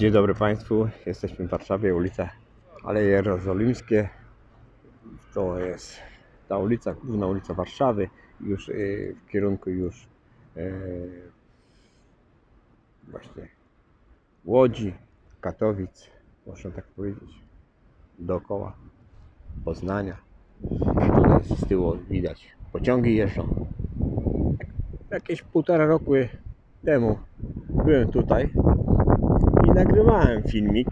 Dzień dobry Państwu. Jesteśmy w Warszawie, ulica Aleje Jerozolimskie. To jest ta ulica, główna ulica Warszawy. Już y, w kierunku już y, właśnie Łodzi, Katowic, można tak powiedzieć, dookoła Poznania. Tutaj z tyłu widać pociągi jeżdżą. Jakieś półtora roku temu byłem tutaj i nagrywałem filmik.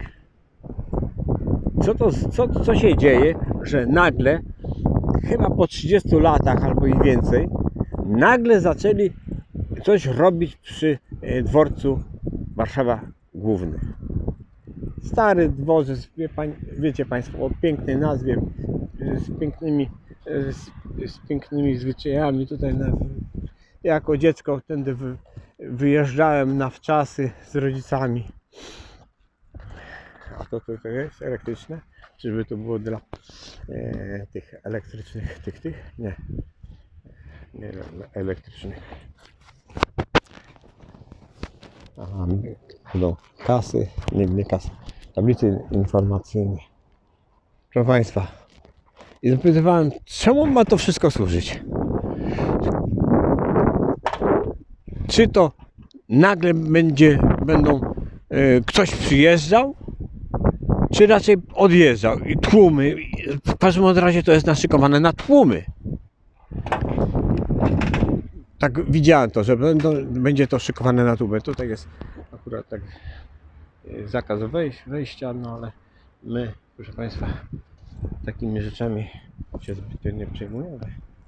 Co, to, co, co się dzieje, że nagle, chyba po 30 latach albo i więcej, nagle zaczęli coś robić przy e, dworcu Warszawa Główny. Stary dworzec, wie pań, wiecie Państwo, o pięknej nazwie, e, z pięknymi, e, z, z pięknymi zwyczajami. Tutaj na, jako dziecko tędy wy, wyjeżdżałem na wczasy z rodzicami. A to, to jest elektryczne? Czyżby to było dla e, tych elektrycznych, tych, tych? Nie. Nie dla elektrycznych. Aha, będą kasy, nie, nie kasy, tablice informacyjne. Proszę Państwa, i zapytywałem, czemu ma to wszystko służyć? Czy to nagle będzie, będą, ktoś przyjeżdżał, czy raczej odjeżdżał i tłumy, w każdym razie to jest naszykowane na tłumy. Tak widziałem to, że będą, będzie to szykowane na tłumy. Tutaj jest akurat tak e, zakaz wejś, wejścia, no ale my, proszę Państwa, takimi rzeczami się zbytnio nie przejmujemy,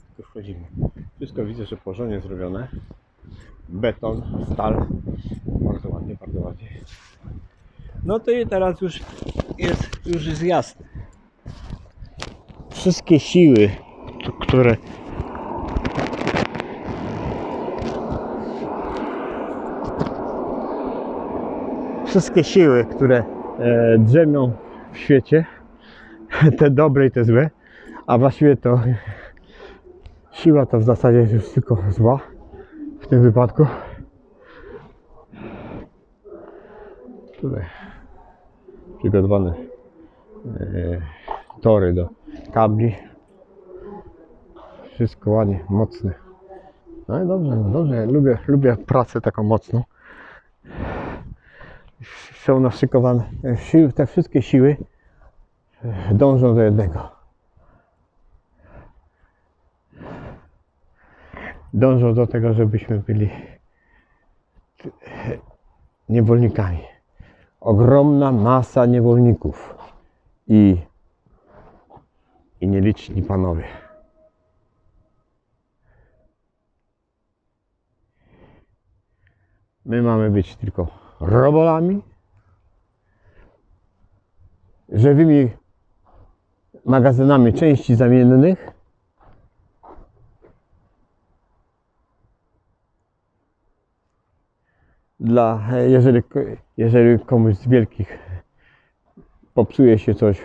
tylko wchodzimy. Wszystko widzę, że porządnie zrobione. Beton, stal. Bardzo ładnie, bardzo ładnie. No to i teraz już jest, już jest jasne. Wszystkie siły, które wszystkie siły, które e, drzemią w świecie, te dobre i te złe, a właściwie to siła to w zasadzie jest już tylko zła w tym wypadku. Tutaj przygotowane e, tory do kabli. Wszystko ładnie, mocne. No i dobrze, dobrze. Lubię, lubię pracę taką mocną. Są naszykowane e, siły, te wszystkie siły e, dążą do jednego. Dążą do tego, żebyśmy byli niewolnikami. Ogromna masa niewolników i, i nieliczni panowie. My mamy być tylko robolami, żywymi magazynami części zamiennych. Dla, jeżeli, jeżeli komuś z wielkich popsuje się coś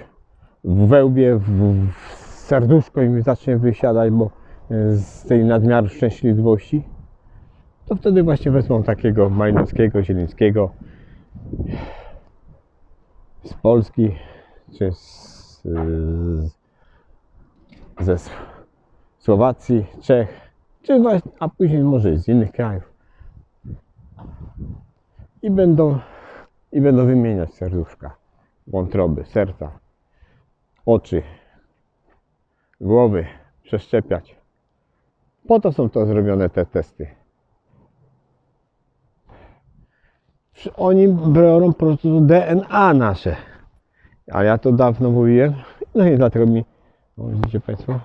w wełbie, w, w serduszko i mi zacznie wysiadać, bo e, z tej nadmiaru szczęśliwości, to wtedy właśnie wezmą takiego Majnowskiego, Zielińskiego z Polski, czy z, z, ze Słowacji, Czech, czy właśnie, a później może z innych krajów. I będą, i będą wymieniać serduszka, wątroby, serca, oczy, głowy, przeszczepiać. Po to są to zrobione te testy. Oni biorą po prostu DNA nasze. A ja to dawno mówiłem. No i dlatego mi. Widzicie Państwo?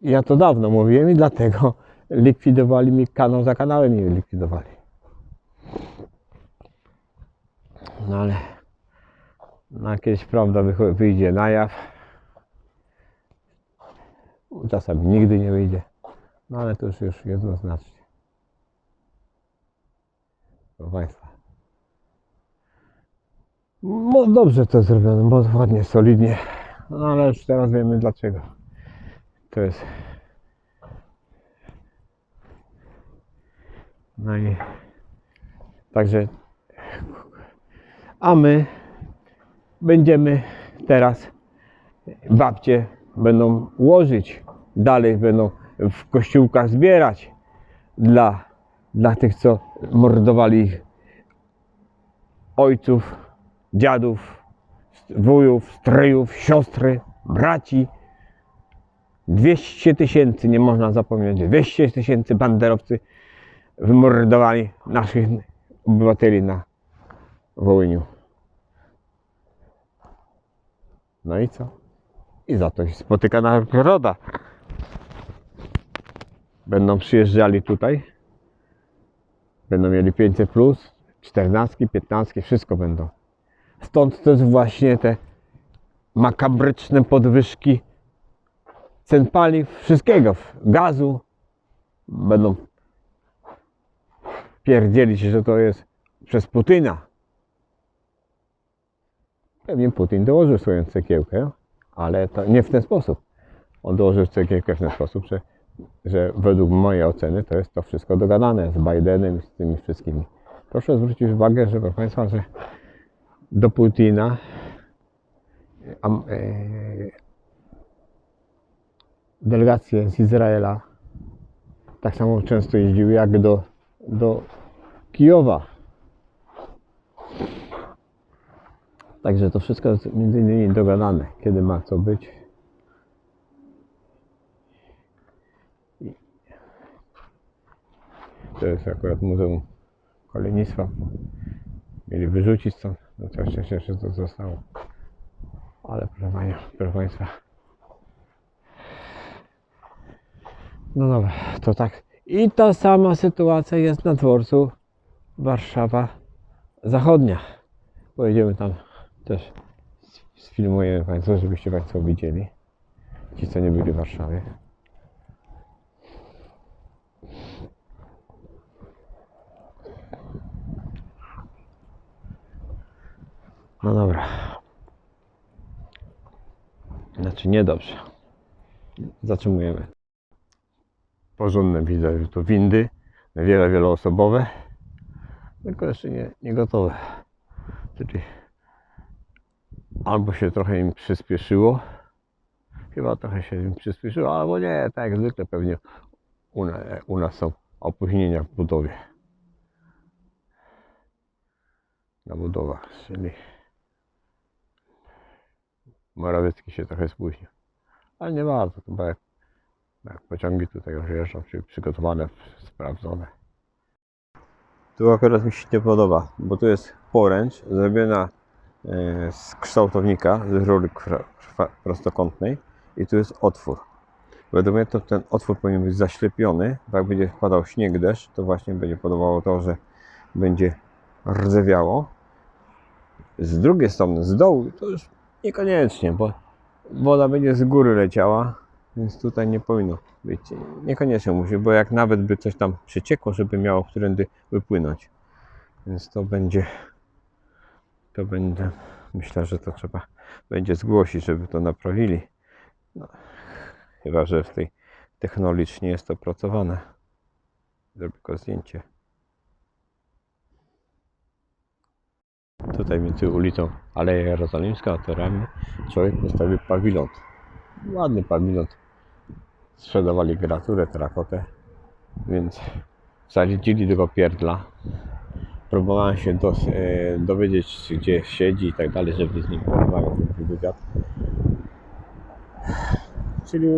Ja to dawno mówiłem i dlatego likwidowali mi kanał za kanałem mi likwidowali. No ale no, kiedyś prawda wyjdzie na jaw. Czasami nigdy nie wyjdzie. No ale to już, już jednoznacznie. Proszę Państwa. No, dobrze to zrobione, bo ładnie, solidnie. No ale już teraz wiemy dlaczego. To jest. No i także A my będziemy teraz babcie będą łożyć, dalej będą w kościółkach zbierać dla, dla tych, co mordowali ich ojców, dziadów, wujów, stryjów, siostry, braci. 200 tysięcy, nie można zapomnieć, 200 tysięcy banderowcy wymordowali naszych obywateli na Wołyniu. No i co? I za to się spotyka nagroda. Będą przyjeżdżali tutaj. Będą mieli 500 plus, 14, 15, wszystko będą. Stąd też właśnie te makabryczne podwyżki cen paliw, wszystkiego, gazu. Będą pierdzielić, że to jest przez Putina. Pewnie Putin dołożył swoją cegiełkę, ale to nie w ten sposób. On dołożył cegiełkę w ten sposób, że, że według mojej oceny to jest to wszystko dogadane z Bidenem i z tymi wszystkimi. Proszę zwrócić uwagę, że proszę Państwa, że do Putina e, delegacje z Izraela tak samo często jeździły jak do, do Kijowa. Także to wszystko jest między innymi dogadane, kiedy ma co być. To jest akurat Muzeum Kolejnictwa. Mieli wyrzucić stąd, no to szczęście, że to zostało. Ale proszę, pania, proszę Państwa. No dobra, to tak. I ta sama sytuacja jest na dworcu Warszawa Zachodnia. Pojedziemy tam też sfilmuję Państwu, żebyście Państwo widzieli. Ci, co nie byli w Warszawie. No dobra. Znaczy niedobrze. Zatrzymujemy. Porządne widzę, że to windy. Wiele, wieloosobowe. Tylko jeszcze nie, nie gotowe. Czyli albo się trochę im przyspieszyło. Chyba trochę się im przyspieszyło, albo nie, tak jak zwykle pewnie u, na, u nas są opóźnienia w budowie. Na budowach, czyli Morawiecki się trochę spóźnił. Ale nie bardzo, chyba jak, jak pociągi tutaj już jeżdżą, czyli przygotowane, sprawdzone. Tu akurat mi się nie podoba, bo tu jest poręcz zrobiona e, z kształtownika, z rury prostokątnej i tu jest otwór. Według mnie to ten otwór powinien być zaślepiony, bo jak będzie wpadał śnieg, deszcz, to właśnie będzie podobało to, że będzie rdzewiało. Z drugiej strony, z dołu, to już niekoniecznie, bo woda będzie z góry leciała, więc tutaj nie powinno być. Niekoniecznie musi, bo jak nawet by coś tam przeciekło, żeby miało którędy wypłynąć. Więc to będzie, to będzie, myślę, że to trzeba będzie zgłosić, żeby to naprawili. No, chyba, że w tej technologicznie jest to opracowane. Zrobię tylko zdjęcie. Tutaj między ulicą Aleja Jerozolimska a torami człowiek postawił pawilon. Ładny pawilon. Sprzedawali graturę, terakotę, więc zaliczyli tego pierdla. Próbowałem się dos, e, dowiedzieć, gdzie siedzi i tak dalej, żeby z nim porozmawiać, wywiad. Czyli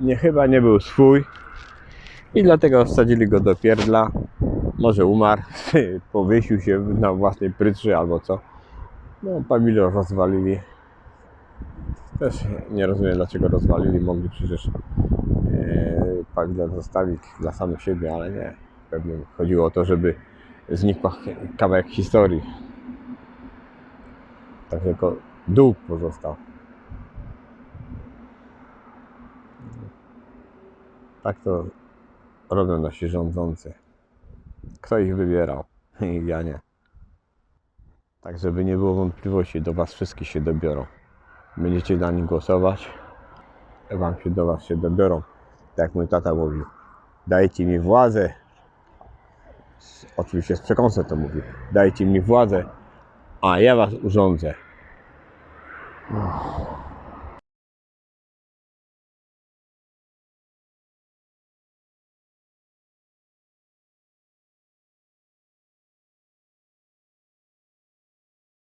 nie, chyba nie był swój i dlatego wsadzili go do pierdla. Może umarł, powiesił się na własnej pryczy albo co. No, pawilon rozwalili. Też nie rozumiem dlaczego rozwalili, mogli przecież e, pawilon zostawić dla samych siebie, ale nie. Pewnie chodziło o to, żeby znikł kawałek historii. Tak tylko dół pozostał. Tak to robią nasi rządzący. Kto ich wybierał? Ja nie. Tak, żeby nie było wątpliwości, do Was wszystkich się dobiorą. Będziecie na nich głosować, Wam się do Was się dobiorą. Tak mój tata mówił. Dajcie mi władzę. Oczywiście z przekąsem to mówił. Dajcie mi władzę, A ja was urządzę.